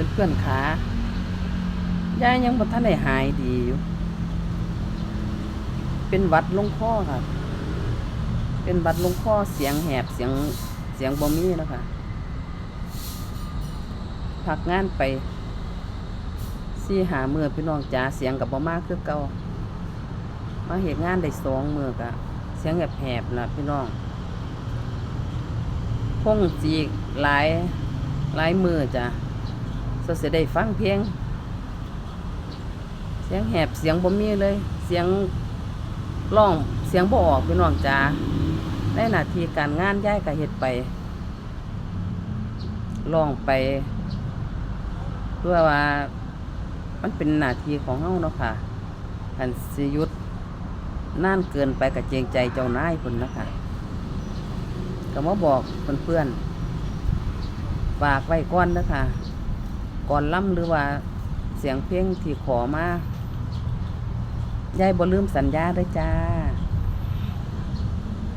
เป็นเพื่อนขายายยังบ่ทันได้หายดีอยู่ เป็นวัดลงคอค่ะ เป็นวัดลงคอเสียงแหบเสียงเสียงบ่มีแล้วค่ะพักงานไปสี่หามือพี่น้องจ๋าเสียงกับบ่มากคือเก่ามาเหตุงานได้สองมือกะเสียงแหบๆล่ะพี่น้องคงจีกหลายหลายมือจ้ะ สดเสียได้ฟังเพลงเสียงแหบเสียงบ่มีเลย เสียงร้องเสียงบ่ออกพี่น้องจ้าในหน้าที่การงานย้ายก็เฮ็ดไปร้องไปเพื่อว่า มันเป็นหน้าที่ของเฮาเนาะค่ะคันสิยุดนานเกินไปก็เจงใจเจ้านายพุ่นนะคะก็มาบอกเพื่อนๆฝากไว้ก่อนเด้อค่ะ ก่อนล่ำหรือว่าเสียงเพลงที่ขอมายายบ่ลืมสัญญาได้วยจ้า